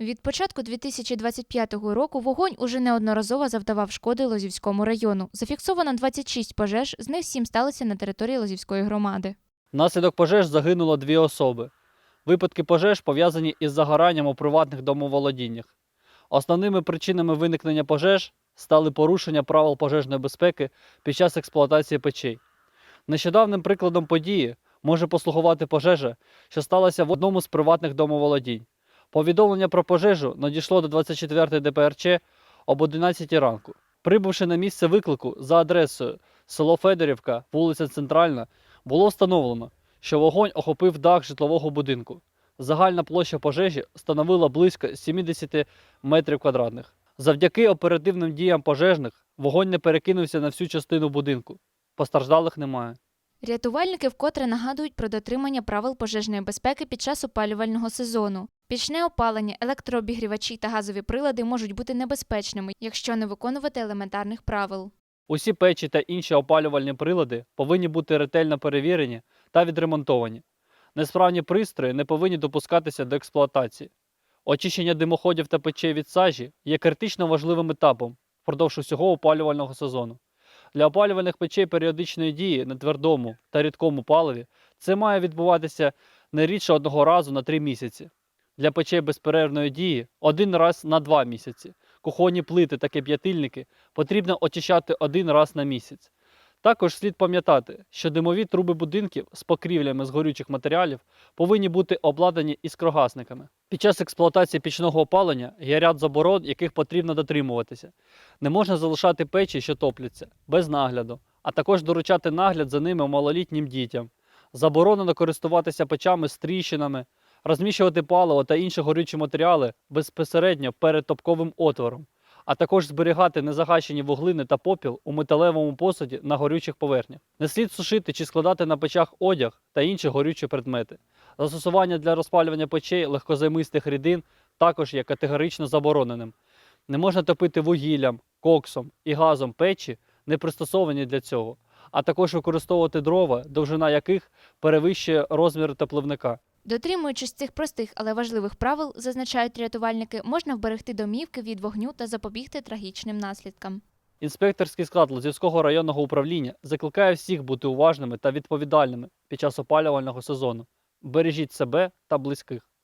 Від початку 2025 року вогонь уже неодноразово завдавав шкоди Лозівському району. Зафіксовано 26 пожеж, з них 7 сталися на території Лозівської громади. Внаслідок пожеж загинуло дві особи. Випадки пожеж пов'язані із загоранням у приватних домоволодіннях. Основними причинами виникнення пожеж стали порушення правил пожежної безпеки під час експлуатації печей. Нещодавним прикладом події може послугувати пожежа, що сталася в одному з приватних домоволодінь. Повідомлення про пожежу надійшло до 24 ДПРЧ об 11 ранку. Прибувши на місце виклику за адресою село Федорівка, вулиця Центральна, було встановлено, що вогонь охопив дах житлового будинку. Загальна площа пожежі становила близько 70 метрів квадратних. Завдяки оперативним діям пожежних вогонь не перекинувся на всю частину будинку. Постраждалих немає. Рятувальники вкотре нагадують про дотримання правил пожежної безпеки під час опалювального сезону. Пічне опалення, електрообігрівачі та газові прилади можуть бути небезпечними, якщо не виконувати елементарних правил. Усі печі та інші опалювальні прилади повинні бути ретельно перевірені та відремонтовані. Несправні пристрої не повинні допускатися до експлуатації. Очищення димоходів та печей від сажі є критично важливим етапом впродовж усього опалювального сезону. Для опалювальних печей періодичної дії на твердому та рідкому паливі це має відбуватися не рідше одного разу на три місяці. Для печей безперервної дії один раз на два місяці. Кухонні плити та кип'ятильники потрібно очищати один раз на місяць. Також слід пам'ятати, що димові труби будинків з покрівлями з горючих матеріалів повинні бути обладнані іскрогасниками. Під час експлуатації пічного опалення є ряд заборон, яких потрібно дотримуватися. Не можна залишати печі, що топляться, без нагляду, а також доручати нагляд за ними малолітнім дітям. Заборонено користуватися печами з тріщинами, розміщувати паливо та інші горючі матеріали безпосередньо перед топковим отвором а також зберігати незагащені вуглини та попіл у металевому посуді на горючих поверхнях. Не слід сушити чи складати на печах одяг та інші горючі предмети. Застосування для розпалювання печей легкозаймистих рідин також є категорично забороненим. Не можна топити вугіллям, коксом і газом печі, не пристосовані для цього, а також використовувати дрова, довжина яких перевищує розмір тепливника. Дотримуючись цих простих, але важливих правил, зазначають рятувальники, можна вберегти домівки від вогню та запобігти трагічним наслідкам. Інспекторський склад Лозівського районного управління закликає всіх бути уважними та відповідальними під час опалювального сезону. Бережіть себе та близьких.